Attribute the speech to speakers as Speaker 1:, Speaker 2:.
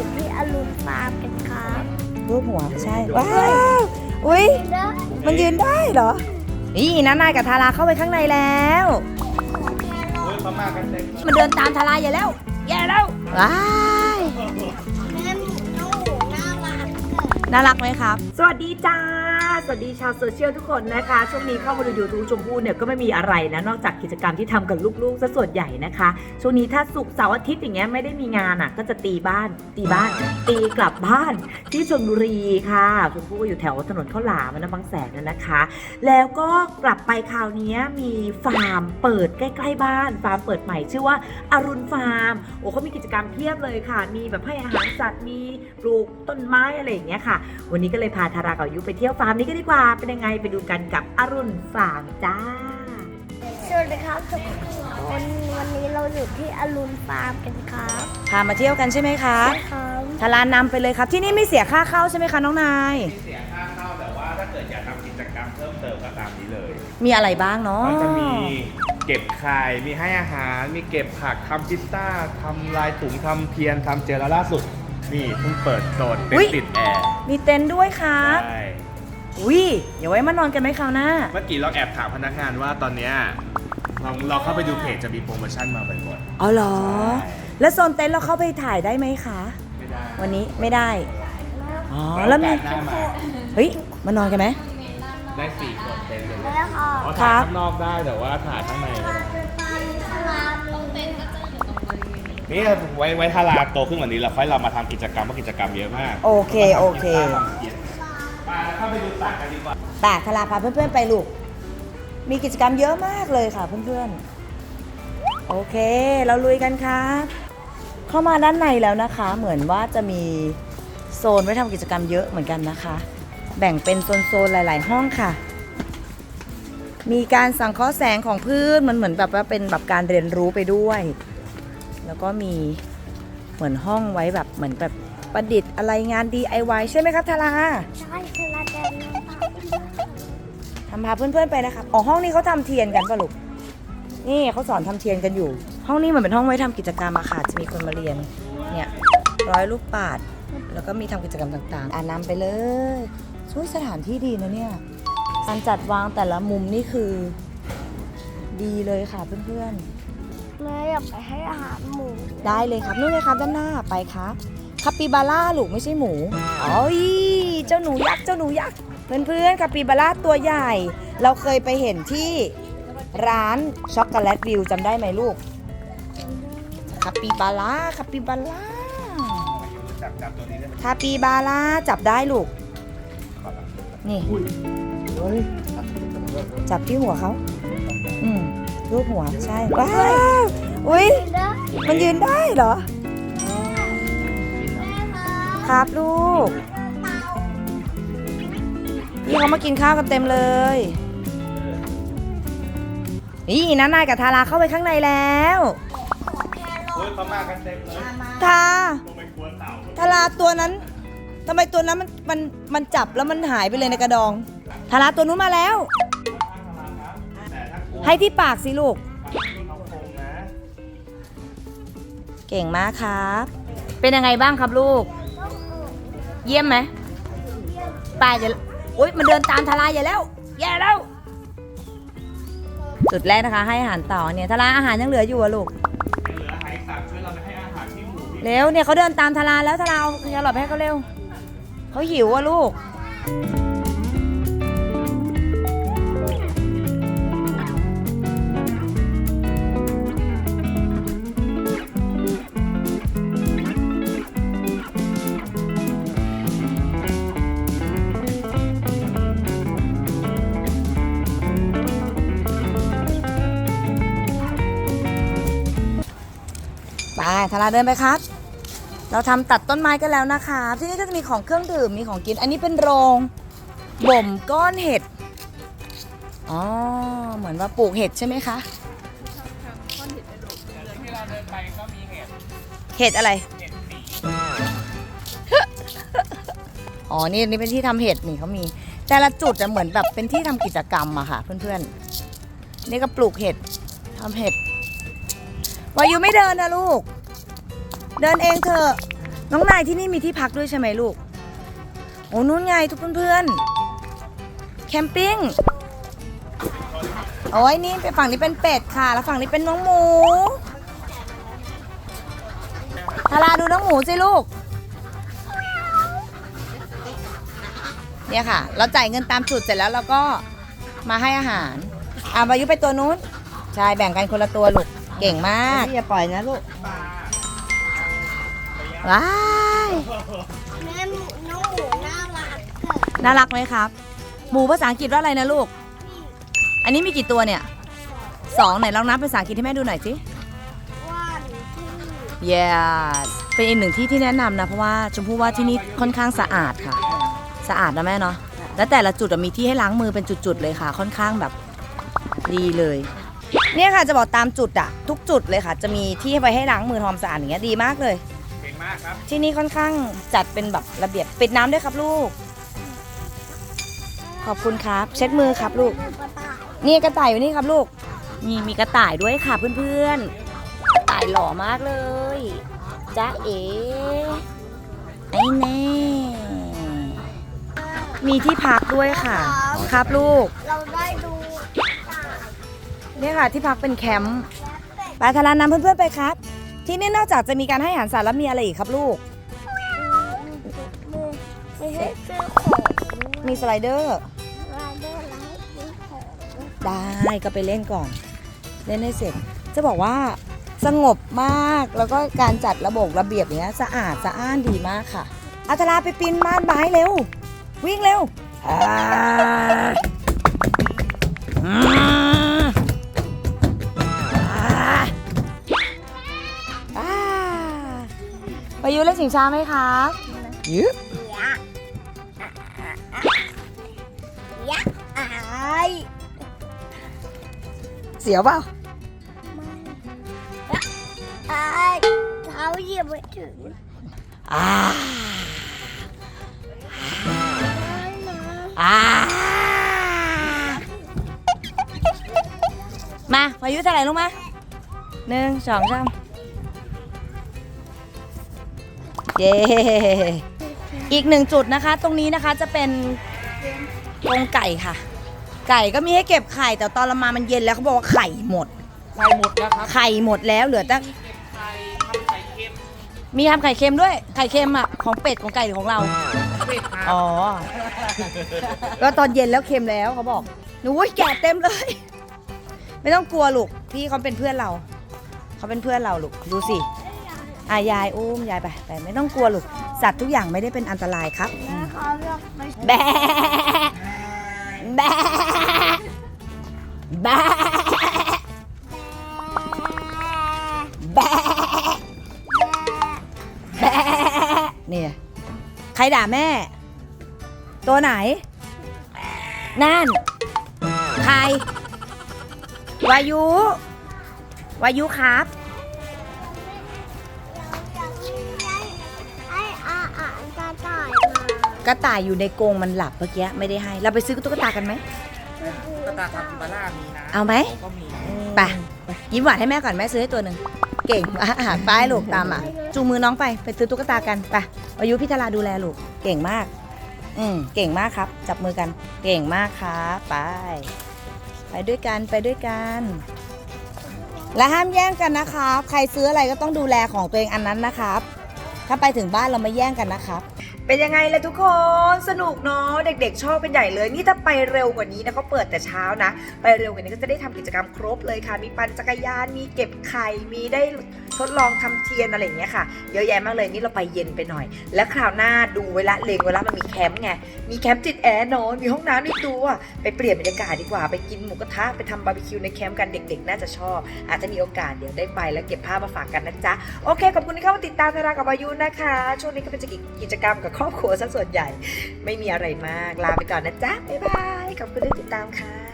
Speaker 1: อยู่ที่อรุณฟาร์มกันครับ
Speaker 2: รูปหัวใช่ ว้าวอุ้ย
Speaker 1: เด้อ
Speaker 2: มันยืนได้เหรอ นี่น้านายกับทาราเข้าไปข้างในแล้ว
Speaker 3: เฮ้ยเขามากันเต็มเลย
Speaker 2: มันเดินตามทาราอย่าแล้ว อย่าแล้วว้าย
Speaker 1: น่ารัก
Speaker 2: ไหมครับ
Speaker 4: สวัสดีจ้า สวัสดีชาวโซเชียลทุกคนนะคะ ช่วงนี้เข้ามาดูยูทูบชมพู่เนี่ยก็ไม่มีอะไรนะนอกจากกิจกรรมที่ทำกับลูกๆซะส่วนใหญ่นะคะ ช่วงนี้ถ้าศุกเสาร์อาทิตย์อย่างเงี้ยไม่ได้มีงานอะ ก็จะตีบ้าน ตีบ้าน ตีกลับบ้านที่ชลบุรีค่ะชมพู่ก็อยู่แถวถนนข้าวหลามนะบางแสนนะคะ แล้วก็กลับไปคราวนี้มีฟาร์มเปิดใกล้ๆบ้าน ฟาร์มเปิดใหม่ชื่อว่าอรุณฟาร์มโอ้เขามีกิจกรรมเพียบเลยค่ะ มีแบบให้อาหารสัตว์มีปลูกต้นไม้อะไรอย่างเงี้ยค่ะวันนี้ก็เลยพาทารากับยุไปเที่ยวฟาร์มนี้ก็ดีกว่า เป็นยังไงไปดูกันกับอรุณฟาร์มจ้า
Speaker 1: สวัสดีครับทุกคนวันนี้เราอยู่ที่อรุณฟาร์มกันครับ
Speaker 2: พามาเที่ยวกันใช่ไหมคะ
Speaker 1: ใช่ครับ
Speaker 2: ทารานำไปเลยครับ ที่นี่ไม่เสียค่าเข้าใช่ไหมคะน้องนาย
Speaker 3: เสียค่าเข้าแต่ว่าถ้าเกิดอยากทำกิจกรรมเพิ่มเติมก็ตามนี้เลย
Speaker 2: มีอะไรบ้างเนาะ
Speaker 3: ก็จะมีเก็บไข่มีให้อาหาร มีเก็บผักทำพิซซ่าทำลายถุงทำเทียนทำเจลแล้วล่าสุด นี่เพิ่งเปิดโซนเป็นติดแอร์
Speaker 2: มีเต็นท์ด้วยครับ
Speaker 3: ใช่
Speaker 2: อุ้ยอย่าไว้มานอนกันไหมคราวหน้า
Speaker 3: เมื่อกี้เราแอบถามพนักงานว่าตอนเนี้ยลองเราเข้าไปดูเพจจะมีโปรโมชั่นมาบ่อย
Speaker 2: อ๋อเหรอ
Speaker 3: ใช่
Speaker 2: แล้วโซนเต็นท์เราเข้าไปถ่ายได้ไหมคะ
Speaker 3: ๆไม่ได้
Speaker 2: วันนี้ไม่ได้ อ๋อ แล้วมี
Speaker 3: โอกาสหน้ามา
Speaker 2: เฮ้ย มานอนกันไหม
Speaker 3: ได้สี่คนเต็มเลย
Speaker 1: แล้วค่ะ
Speaker 3: อ๋อ
Speaker 2: ครั
Speaker 3: ถ่าย
Speaker 2: บ
Speaker 3: ข้างนอกได้แต่ว่าถ่ายข้างในไม่ได้
Speaker 1: ฟาร์มมี
Speaker 3: นี่ ไว้ไว้ถ้าลาโตขึ้นกว่านี้เราค่อยเรามาทำกิจกรรมเพราะกิจกรรมเยอะมาก
Speaker 2: โอเคโอเค
Speaker 3: มาเข้าไปดูสัตว์กันดีกว่า
Speaker 2: ตากทาราพาเพื่อนๆไปลูก มีกิจกรรมเยอะมากเลยค่ะเพื่อนๆ โอเค เราลุยกันครับ เข้ามาด้านในแล้วนะคะ เหมือนว่าจะมีโซนไว้ทำกิจกรรมเยอะเหมือนกันนะคะ แบ่งเป็นโซนๆหลาย ๆ ห้องค่ะ มีการสังเคราะห์แสงของพืชมันเหมือนแบบว่าเป็นแบบการเรียนรู้ไปด้วย แล้วก็มีเหมือนห้องไว้แบบเหมือนแบบประดิษฐ์อะไรงาน DIY ใช่ไหมครับทารา
Speaker 1: ใช่เธอละเดินมา
Speaker 2: ทำพาเพื่อนๆไปนะครับอ๋อห้องนี้เขาทำเทียนกันปะลูกนี่เขาสอนทำเทียนกันอยู่ ห้องนี้เหมือนเป็นห้องไว้ทำกิจกรรมอะค่ะจะมีคนมาเรียนเนี่ยร้อยลูกปัดแล้วก็มีทำกิจกรรมต่างๆอ่านนำไปเลยช่วยสถานที่ดีนะเนี่ยการจัดวางแต่ละมุมนี่คือ ดีเลยค่ะเพื่อนๆ
Speaker 1: แม่อยากไปให้อาหารหมู
Speaker 2: ๆได้เลยครับนู่นเลยครับด้านหน้าไปครับคาปิบาร่าลูกไม่ใช่หมูอ๋อยเจ้าหนูยักษ์เจ้าหนูยักษ์เพื่อนๆคาปิบาร่าตัวใหญ่ เราเคยไปเห็นที่ร้านช็อกโกแลตวิวจำได้ไหมลูกคาปิบาร่าคาปิบาร่า
Speaker 3: จับจับตัวนี้ได้ไหม
Speaker 2: คาปิบาร่าจับได้ลูก นี่จับที่หัวเขาอืม รูปหัวใช่ว้าวอุ้ย
Speaker 1: เด้อ
Speaker 2: มันยืนได้เหรอ ครับลูกพี่เขามากินข้าวกันเต็มเลยนี่น้านายกับทาราเข้าไปข้างในแล้ว
Speaker 3: เฮ้ยเขามากันเต็มเลย
Speaker 2: ทา
Speaker 3: ตัวเป็นกลัวเต่า
Speaker 2: ทาราตัวนั้นทำไมตัวนั้นมันมันมันจับแล้วมันหายไปเลยในกระดองทาราตัวนู้นมาแล้ว
Speaker 3: แต่ถ้ากลัว
Speaker 2: ให้ที่ปากสิลูก
Speaker 3: เขาคงนะ
Speaker 2: เก่งมากครับ เป็นยังไงบ้างครับลูก เยี่ยมไหมไปเดี๋ยวอุ้ยมันเดินตามทาราอย่าแล้วแย่แล้ว จุดแรกนะคะ ให้อาหารเต่าเนี่ยทาราอาหารยังเหลืออยู่อะลูก
Speaker 3: ยังเหลืออาหารอีกสามช่วยเราไปให้อาหารที่หมูที่
Speaker 2: เร็วเนี่ยเขาเดินตามทาราแล้วทาราเอาแครอทไปให้เขาเร็ว เขาหิวอะลูก ไปทาราเดินไปครับ เราทำตัดต้นไม้กันแล้วนะคะ ที่นี่ก็จะมีของเครื่องดื่ม มีของกิน อันนี้เป็นโรงบ่มก้อนเห็ด อ๋อ เหมือนว่าปลูกเห็ดใช่ไหมคะเห็ดอะไรอ๋อ นี่นี่เป็นที่ทำเห็ดนี่เขามี แต่ละจุดจะเหมือนแบบเป็นที่ทำกิจกรรมอะค่ะ เพื่อนๆ นี่ก็ปลูกเห็ดทำเห็ดวายุไม่เดินนะลูก เดินเองเถอะน้องนายที่นี่มีที่พักด้วยใช่ไหมลูก โอ้นู้นไงทุกเพื่อนๆแคมปิ้งโอ้ยนี่เป็นฝั่งนี้เป็นเป็ดค่ะ แล้วฝั่งนี้เป็นน้องหมูทาราดูน้องหมูสิลูก เนี่ยค่ะ เราจ่ายเงินตามจุดเสร็จแล้วเราก็มาให้อาหารอะวายุไปตัวนู้น ใช่แบ่งกันคนละตัวลูก เก่งมากอย่าปล่อยนะลูก ว้าย
Speaker 1: แม่หมูน้องหมูน่ารักเกิด
Speaker 2: น่ารักไหมครับ หมูภาษาอังกฤษว่าอะไรนะลูก อันนี้มีกี่ตัวเนี่ยสองไหนลองนับภาษาอังกฤษให้แม่ดูหน่อยสิ
Speaker 1: วันที่
Speaker 2: yes เป็นอีกหนึ่งที่ที่แนะนำนะ เพราะว่าชมพู่ว่าที่นี่ค่อนข้างสะอาดค่ะ สะอาดนะแม่เนาะและแต่ละจุดอะมีที่ให้ล้างมือเป็นจุดๆเลยค่ะ ค่อนข้างแบบดีเลย เนี่ยค่ะจะบอกตามจุดอะทุกจุดเลยค่ะ จะมีที่ไว้ให้ล้างมือทำความสะอาดอย่างเงี้ยดีมากเลย
Speaker 3: เก่งมากครับ
Speaker 2: ที่นี่ค่อนข้างจัดเป็นแบบระเบียบปิดน้ำด้วยครับลูก ขอบคุณครับ เช็ดมือครับลูก
Speaker 1: กระต่าย
Speaker 2: นี่กระต่ายอยู่นี่ครับลูก นี่มีกระต่ายด้วยค่ะเพื่อนๆกระต่ายหล่อมากเลยจ้าเอ๋ไอ้แน่ มีที่พักด้วยค่ะ ครับลูก
Speaker 1: เราได้ดูต่าง
Speaker 2: เนี่ยค่ะที่พักเป็นแคมป์ไปทารานำเพื่อนๆไปครับ ที่นี่นอกจากจะมีการให้อาหารสัตว์แล้วมีอะไรอีกครับลูก
Speaker 1: มือไม่ใช่ซื้อของ
Speaker 2: มีสไลเดอร์
Speaker 1: รายเดอร์ไลท์ซื้อของ
Speaker 2: ได้ก็ไปเล่นก่อน เล่นให้เสร็จ จะบอกว่าสงบมากแล้วก็การจัดระบบระเบียบอย่างเนี้ยสะอาดสะอ้านดีมากค่ะอัตราไปปีนม่านไม้เร็ว วิ่งเร็วอ่า ไปยูเล่นสิงช้าไหมครับยึบ
Speaker 1: ยักษ์อาย
Speaker 2: เสียวเปล่า
Speaker 1: อายเท้าเหยียบไม่ถึง
Speaker 2: อ่า
Speaker 1: ได้นะ
Speaker 2: อ่ามาพายุเท่าไหร่ลูกมาหนึ่งสองสาม เย้อีกหนึ่งจุดนะคะ ตรงนี้นะคะจะเป็นกรงไก่ค่ะ ไก่ก็มีให้เก็บไข่แต่ตอนเรามามันเย็นแล้วเขาบอกว่าไข่หมด
Speaker 3: ไข่หมดแล้วครับ
Speaker 2: ไข่หมดแล้วเหลือแต่
Speaker 3: ไข่ทำไข่เค็ม
Speaker 2: มีทำไข่เค็มด้วยไข่เค็มอะของเป็ดของไก่หรือของเรา
Speaker 3: เป็ดครับ
Speaker 2: อ๋อก็ตอนเย็นแล้วเค็มแล้วเขาบอกหนูแกะเต็มเลย ไม่ต้องกลัวลูกพี่เขาเป็นเพื่อนเรา เขาเป็นเพื่อนเราลูกดูสิ อายายอุ้มยายไปไปไม่ต้องกลัวลูกสัตว์ทุกอย่างไม่ได้เป็นอันตรายครับอืม
Speaker 1: เขาเลือกไป
Speaker 2: แบะแบะแบะแบะแบะเนี่ยใครด่าแม่ ตัวไหน นั่น ใคร วายุ วายุครับ
Speaker 1: กระต่าย
Speaker 2: อยู่ในกรงมันหลับเมื่อกี้ไม่ได้ให้ เราไปซื้อตุ๊กตากันไหม
Speaker 3: กระตาทาคุบาร่ามีนะ
Speaker 2: เอาไหม
Speaker 3: ก็มี
Speaker 2: ไปยิ้มหวานให้แม่ก่อนแม่ซื้อให้ตัวหนึ่งเก่งอาหารป้ายลูกตามอะจูงมือน้องไปไปซื้อตุ๊กตากันไปวายุพิธาราดูแลลูกเก่งมาก อืมเก่งมากครับ จับมือกัน เก่งมากครับไป ไปด้วยกันไปด้วยกัน และห้ามแย่งกันนะครับ ใครซื้ออะไรก็ต้องดูแลของตัวเองอันนั้นนะครับ ถ้าไปถึงบ้านเราไม่แย่งกันนะครับ
Speaker 4: เป็นยังไงล่ะทุกคนสนุกเนาะเด็กๆ ชอบเป็นใหญ่เลย นี่ถ้าไปเร็วกว่านี้นะเขาเปิดแต่เช้านะ ไปเร็วกว่านี้ก็จะได้ทำกิจกรรมครบเลยค่ะ มีปั่นจักรยานมีเก็บไข่มีได้ ทดลองทำเทียนอะไรอย่างเงี้ยค่ะ เยอะแยะมากเลยนี่เราไปเย็นไปหน่อย และคราวหน้าดูเวลาเลงเวลามันมีแคมป์ไงมีแคมป์ติดแอร์นอนมีห้องน้ำในตัวไปเปลี่ยนบรรยากาศดีกว่าไปกินหมูกระทะไปทำบาร์บีคิวในแคมป์กันเด็กๆ น่าจะชอบ อาจจะมีโอกาสเดี๋ยวได้ไปแล้วเก็บภาพมาฝากกันนะจ๊ะโอเคขอบคุณที่เข้ามาติดตามธารากับวายุนะคะ ช่วงนี้ก็เป็นกิจกรรมกับครอบครัวซะส่วนใหญ่ ไม่มีอะไรมากลาไปก่อนนะจ๊ะบ๊ายบายขอบคุณที่ติดตามค่ะ